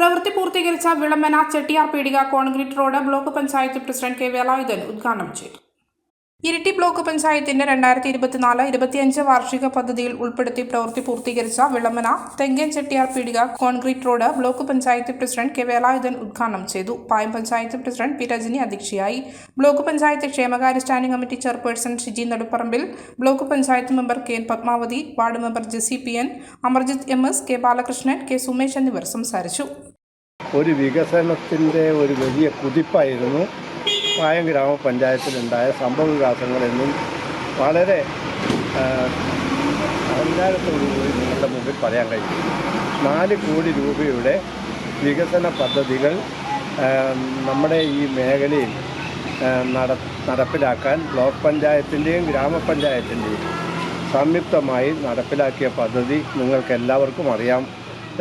പ്രവൃത്തി പൂർത്തീകരിച്ച Vilambana Chettiyar Peedika concrete road block panchayat president K Velayudhan ഉദ്ഘാടനം ചെയ്തു. ഇരിട്ടി ബ്ലോക്ക് പഞ്ചായത്തിന്റെ രണ്ടായിരത്തി ഇരുപത്തിനാല് ഇരുപത്തിയഞ്ച് വാർഷിക പദ്ധതിയിൽ ഉൾപ്പെടുത്തി പ്രവൃത്തി പൂർത്തീകരിച്ച Vilambana Thenkan Chettiyar Peedika concrete road block panchayat president K Velayudhan ഉദ്ഘാടനം ചെയ്തു. പായം പഞ്ചായത്ത് പ്രസിഡന്റ് പി രജനി അധ്യക്ഷയായി. ബ്ലോക്ക് പഞ്ചായത്ത് ക്ഷേമകാര്യ standing committee chairperson Shiji Nedupparambil block panchayat member K N Padmavathi ward member Jessy P N Amarjith M S K Balakrishnan K Sumesh എന്നിവർ സംസാരിച്ചു. ഒരു വികസനത്തിന്റെ ഒരു വലിയ കുതിപ്പായിരുന്നു. പായം ഗ്രാമപഞ്ചായത്തിലുണ്ടായ സംഭവ വികാസങ്ങളെന്നും വളരെ ആ, അഹങ്കാരത്തോടുകൂടി നിങ്ങളുടെ മുമ്പിൽ പറയാൻ കഴിയും. നാല് കോടി രൂപയുടെ വികസന പദ്ധതികൾ നമ്മുടെ ഈ മേഖലയിൽ നട നടപ്പിലാക്കാൻ ബ്ലോക്ക് പഞ്ചായത്തിന്റെയും ഗ്രാമപഞ്ചായത്തിന്റെയും സംയുക്തമായി നടപ്പിലാക്കിയ പദ്ധതി നിങ്ങൾക്ക് എല്ലാവർക്കും അറിയാം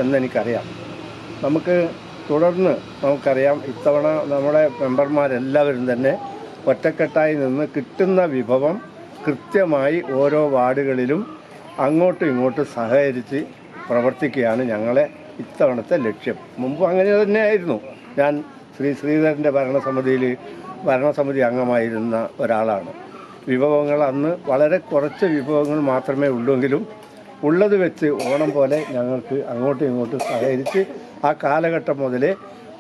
എന്നെനിക്കറിയാം. നമുക്ക് തുടർന്ന് നമുക്കറിയാം ഇത്തവണ നമ്മുടെ മെമ്പർമാരെല്ലാവരും തന്നെ ഒറ്റക്കെട്ടായി നിന്ന് കിട്ടുന്ന വിഭവം കൃത്യമായി ഓരോ വാർഡുകളിലും അങ്ങോട്ടും ഇങ്ങോട്ടും സഹകരിച്ച് പ്രവർത്തിക്കുകയാണ് ഞങ്ങളെ ഇത്തവണത്തെ ലക്ഷ്യം. മുമ്പ് അങ്ങനെ തന്നെയായിരുന്നു. ഞാൻ ശ്രീ ശ്രീധരന്റെ ഭരണസമിതിയിൽ ഭരണസമിതി അംഗമായിരുന്ന ഒരാളാണ്. വിഭവങ്ങൾ അന്ന് വളരെ കുറച്ച് വിഭവങ്ങൾ മാത്രമേ ഉള്ളൂവെങ്കിലും ഉള്ളത് വെച്ച് ഓണം പോലെ ഞങ്ങൾക്ക് അങ്ങോട്ടും ഇങ്ങോട്ടും സഹകരിച്ച് ആ കാലഘട്ടം മുതൽ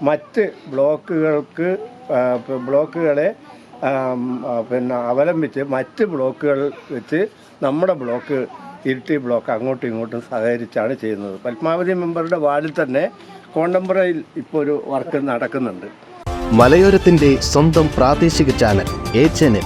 മറ്റ് ബ്ലോക്കുകൾക്ക് ബ്ലോക്കുകളെ പിന്നെ അവലംബിച്ച് മറ്റ് ബ്ലോക്കുകൾ വെച്ച് നമ്മുടെ ബ്ലോക്ക് ഇരിട്ടി ബ്ലോക്ക് അങ്ങോട്ടും ഇങ്ങോട്ടും സഹകരിച്ചാണ് ചെയ്യുന്നത്. പത്മാവതി മെമ്പറുടെ വാർഡിൽ തന്നെ കോണ്ടംപറയിൽ ഇപ്പോൾ ഒരു വർക്ക് നടക്കുന്നുണ്ട്. മലയോരത്തിന്റെ സ്വന്തം പ്രാദേശിക ചാനൽ എ ചാനൽ.